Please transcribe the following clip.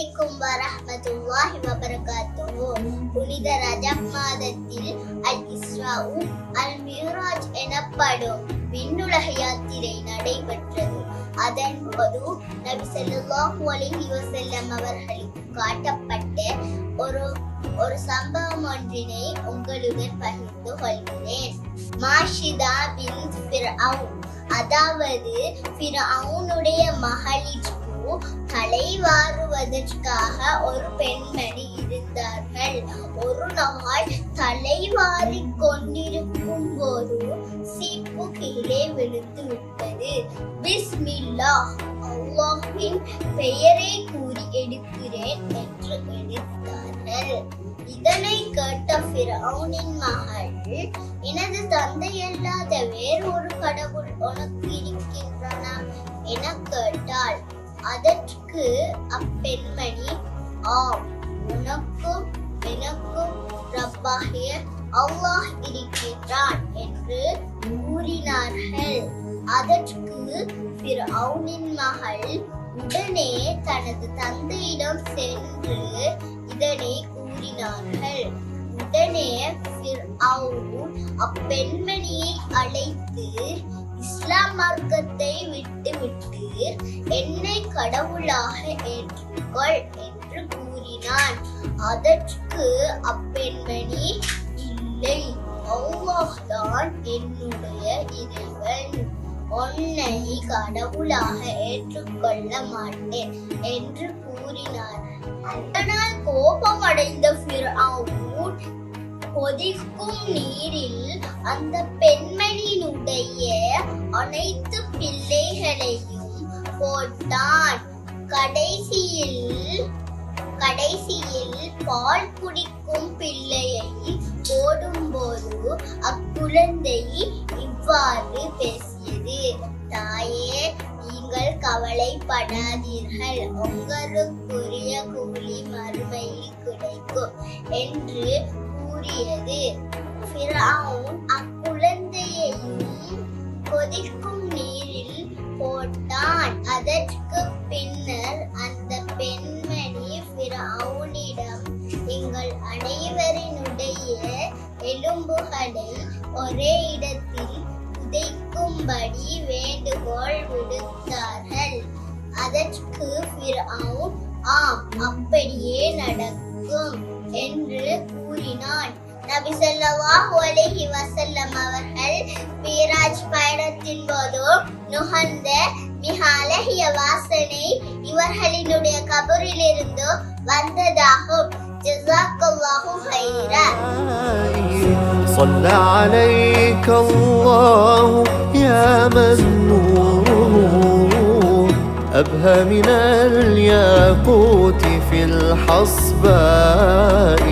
அலைக்கும் வரஹ்மத்துல்லாஹி வபரகாத்துஹு புனித ரஜப் மாதத்தில் அல் இஸ்ராவு அல் மியூராஜ் எனப்படும் விண்ணுலக யாத்திரை நடைபெற்றது அதன் போது நபி ஸல்லல்லாஹு அலைஹி வஸல்லம் அவர்களுக்கு காட்டப்பட்ட ஒரு ஒரு சம்பவம் ஒன்றினை உங்களுடன் பகிர்ந்து கொள்கிறேன் மாஷிதா பின் ஃபிர்அவுன் அதாவது ஃபிர்அவுனுடைய மகளிர் தலைவாருவதற்காக ஒரு பெண்மணி இருந்தார்கள். ஒரு நாள் தலைவாரி கொண்டிருக்கும் போது சீப்பு கீழே விழுந்து விட்டது. பிஸ்மில்லா அல்லாஹின் பெயரை கூறி எடுக்கிறேன் என்று எடுத்தார்கள். இதனை கேட்ட பிரவுனின் மகள் எனது தந்தை அல்லாத வேறொரு கடவுள் உனக்கு அதற்கு அப்பெண்மணி. ஆம் உனக்கும் எனக்கும் ரப்பாகிய அல்லாஹ் இருக்கின்றான் என்று கூறினார்கள். அதற்கு அவனின் மகள் உடனே தனது தந்தையிடம் சென்று இதனை கூறினார்கள். உடனே அவன் அப்பெண்மணியை அழைத்து இஸ்லாம் மார்க்கத்தை விட்டுவிட்டு கடவுளாக ஏற்றுக்கொள் என்று கூறினான். அதற்கு அப்பெண்மணி இல்லை அல்லாஹ் தான் என்னுடைய இறைவன். உன்னை கடவுளாக ஏற்றுக்கொள்ள மாட்டேன் என்று கூறினார். அதனால் கோபமடைந்த ஃபிர்அவுன் கொதிக்கும் நீரில் அந்த பெண்மணியினுடைய அனைத்து கடைசியில் கடைசியில் பால் குடிக்கும் பிள்ளையை போடும்போது அக்குழந்தை இவ்வாறு பேசியது தாயே நீங்கள் கவலைப்படாதீர்கள். உங்களுக்குரிய கூலி மறுமையில் கிடைக்கும் என்று கூறியது. அக்குழந்தையையும் கொதிக்கும் நீரில் போட்டான். அதற்கு பின்னர் அந்த பெண்மணி பிரவுனிடம் எங்கள் அனைவரினுடைய எலும்புகளை ஒரே இடத்தில் புதைக்கும்படி வேண்டுகோள் விடுத்தார்கள். அதற்கு பிரவுன் ஆம் அப்படியே நடக்கும் என்று கூறினான். நபி ஸல்லல்லாஹு அலைஹி வசல்லம் அவர்கள் மீராஜ் பயணத்தின் போது நுகர்ந்த மிக அழகிய வாசல் இவர்களினுடைய கபரிலிருந்து வந்ததாகும் ஜஸாக்கல்லாஹு ஹைரா صلى عليك الله يا من نوره أبهى من الياقوت في الحصباء